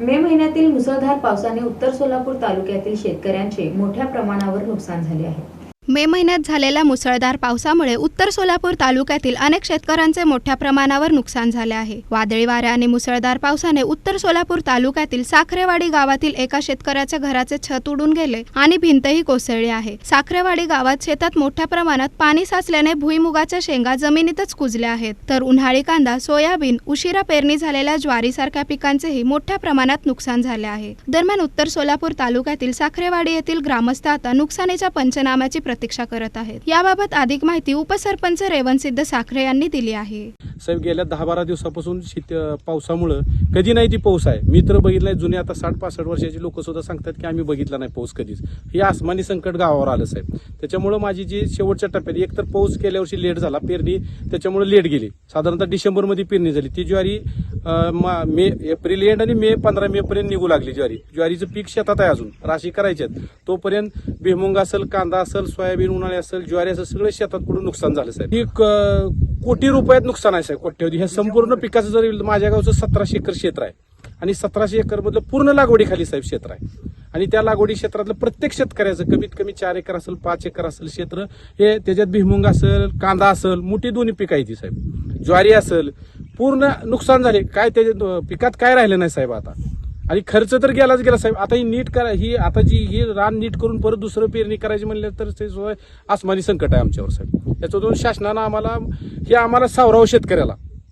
मे महिन्यातील मुसळधार पावसाने उत्तर सोलापूर तालुक्यातील शेतकऱ्यांचे मोठ्या प्रमाणावर नुकसान झाले आहे. मे महिन्यात झालेल्या मुसळधार पावसामुळे उत्तर सोलापूर तालुक्यातील अनेक शेतकऱ्यांचे मोठ्या प्रमाणावर नुकसान झाले आहे. वादळी वाऱ्या आणि मुसळधार पावसाने उत्तर सोलापूर तालुक्यातील साखरेवाडी गावातील एका शेतकऱ्याच्या घराचे छत उडून गेले आणि भिंतही कोसळली आहे. साखरेवाडी गावात शेतात मोठ्या प्रमाणात पाणी साचल्याने भुईमुगाच्या शेंगा जमिनीतच कुजल्या आहेत. तर उन्हाळी कांदा सोयाबीन उशिरा पेरणी झालेल्या ज्वारीसारख्या पिकांचेही मोठ्या प्रमाणात नुकसान झाले आहे. दरम्यान उत्तर सोलापूर तालुक्यातील साखरेवाडी येथील ग्रामस्थ आता नुकसानीच्या पंचनाम्याची प्रतीक्षा करत आहेत. याबाबत अधिक माहिती उपसरपंच रेवणसिद्ध साखरे यांनी दिली आहे. साहेब गेल्या दहा बारा दिवसापासून शीत पावसामुळं कधी नाही ती पाऊस आहे. मी तर बघितलंय जुने आता साठ पासष्ट वर्षाचे लोक सुद्धा सांगतात की आम्ही बघितला नाही पाऊस कधीच. हे आसमानी संकट गावावर आलं साहेब. त्याच्यामुळं माझी जी शेवटच्या टप्प्यात एक तर पाऊस गेल्या वर्षी लेट झाला पेरणी त्याच्यामुळे लेट गेली. साधारणतः डिसेंबरमध्ये पेरणी झाली. ती ज्वारी मा- मे एप्रिल एंड आणि मे पंधरा मे पर्यंत निघू लागली ज्वारी. ज्वारीचं पीक शेतात आहे अजून. राशी करायचे आहेत. तोपर्यंत भुईमुंग असेल कांदा असेल सोयाबीन उन्हाळे असेल ज्वारी असेल सगळं शेतात पडून नुकसान झालं साहेब? ही कोटी रुपयात नुकसान आहे साहेब कोट्यवधी. हे संपूर्ण पिकाचं जर माझ्या गावचं सतराशे एकर क्षेत्र आहे आणि सतराशे एकर मधलं पूर्ण लागवडीखाली साहेब क्षेत्र आहे. आणि त्या लागवडी क्षेत्रातलं प्रत्येक शेतकऱ्याचं कमीत कमी चार एकर असेल पाच एकर असेल क्षेत्र हे त्याच्यात भिमुंग असेल कांदा असेल मोठी दोन्ही पिकं आहे ती साहेब. ज्वारी असेल पूर्ण नुकसान झाले. काय त्याच्यात पिकात काय राहिलं नाही साहेब आता? आणि खर्च तर गेलाच गेला साहेब. आता ही नीट करा ही आता जी ही रान नीट करून परत दुसरं पेरणी करायची म्हणलं तर ते आसमानी संकट आहे आमच्यावर साहेब. याच्यातून शासनानं आम्हाला हे आम्हाला सावराव शेतकऱ्याला.